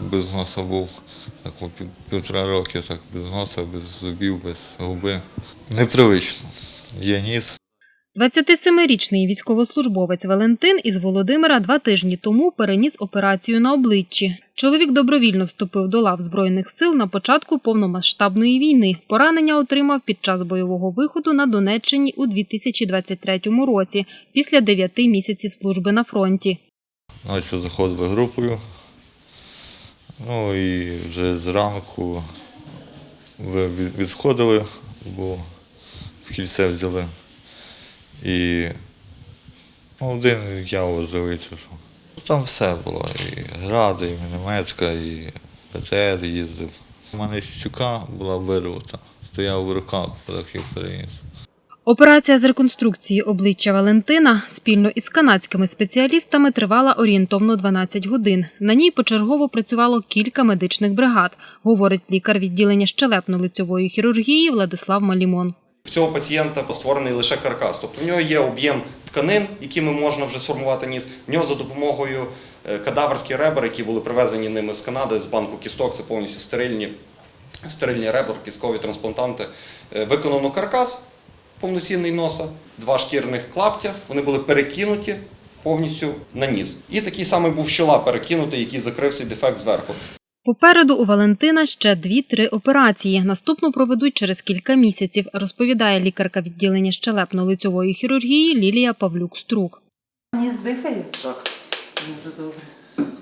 Без носа був так, півтора роки, так без носа, без зубів, без губи. Непривично. Є ніс, 27-річний військовослужбовець Валентин із Володимира два тижні тому переніс операцію на обличчі. Чоловік добровільно вступив до лав збройних сил на початку повномасштабної війни. Поранення отримав під час бойового виходу на Донеччині у 2023 році, після 9 місяців служби на фронті. Ночі заходили групою. Ну і вже зранку ви- відходили, бо в кільце взяли. І ну, один я оживився. що. Там все було. І гради, і мінометська, і ПЦР їздив. У мене щука була вирвата, стояв в руках, так їх переніс. Операція з реконструкції обличчя Валентина спільно із канадськими спеціалістами тривала орієнтовно 12 годин. На ній почергово працювало кілька медичних бригад, говорить лікар відділення щелепно-лицьової хірургії Владислав Малімон. В цього пацієнта створений лише каркас, тобто в нього є об'єм тканин, якими можна вже сформувати ніс. В нього за допомогою е, кадаверських ребер, які були привезені ними з Канади, з банку кісток, це повністю стерильні, стерильні ребер, кісткові трансплантанти. Е, Виконано каркас повноцінний носа, два шкірних клаптя, вони були перекинуті повністю на ніс. І такий самий був щола перекинутий, який закрив цей дефект зверху. Попереду у Валентина ще дві-три операції. Наступну проведуть через кілька місяців, розповідає лікарка відділення щелепно-лицьової хірургії Лілія Павлюк-Струк. Ніс дихає? Так. Дуже добре.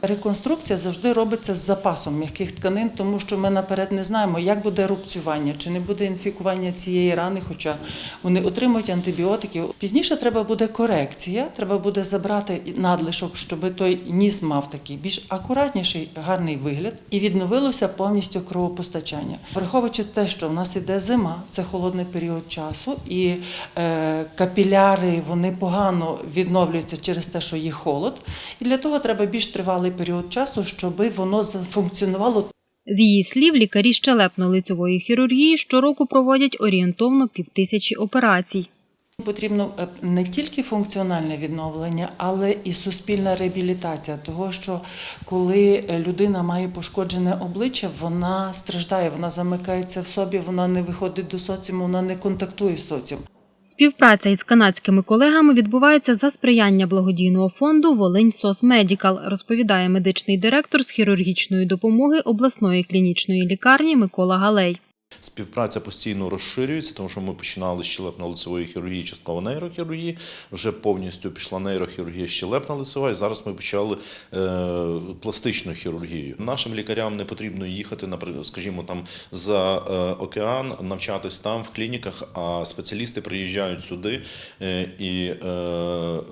Реконструкція завжди робиться з запасом м'яких тканин, тому що ми наперед не знаємо, як буде рубцювання, чи не буде інфікування цієї рани, хоча вони отримують антибіотики. Пізніше треба буде корекція, треба буде забрати надлишок, щоб той ніс мав такий більш акуратніший, гарний вигляд, і відновилося повністю кровопостачання. Враховуючи те, що в нас іде зима, це холодний період часу, і е, капіляри вони погано відновлюються через те, що є холод. І для того треба більш тривалий період часу, щоб воно зафункціонувало З її слів, лікарі щелепно-лицьової хірургії щороку проводять орієнтовно півтисячі операцій. Потрібно е, не тільки функціональне відновлення, але і суспільна реабілітація. Того, що коли е, людина має пошкоджене обличчя, вона страждає, вона замикається в собі, вона не виходить до соціуму, вона не контактує з соціумом. Співпраця із канадськими колегами відбувається за сприяння благодійного фонду Волинь Сос Медікал, розповідає медичний директор з хірургічної допомоги обласної клінічної лікарні Микола Галей. Співпраця постійно розширюється, тому що ми починали з щелепно-лицевої хірургії, частково нейрохірургії. Вже повністю пішла нейрохірургія щелепно-лицева, і зараз ми почали е, пластичну хірургію. Нашим лікарям не потрібно їхати, наприклад, скажімо, там за е, океан, навчатись там в клініках. А спеціалісти приїжджають сюди е, і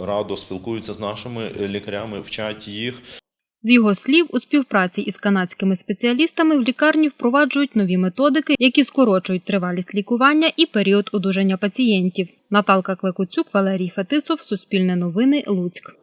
радо спілкуються з нашими лікарями, вчать їх. З його слів, у співпраці із канадськими спеціалістами в лікарні впроваджують нові методики, які скорочують тривалість лікування і період одужання пацієнтів. Наталка Клекуцюк, Валерій Фетисов, Суспільне новини, Луцьк.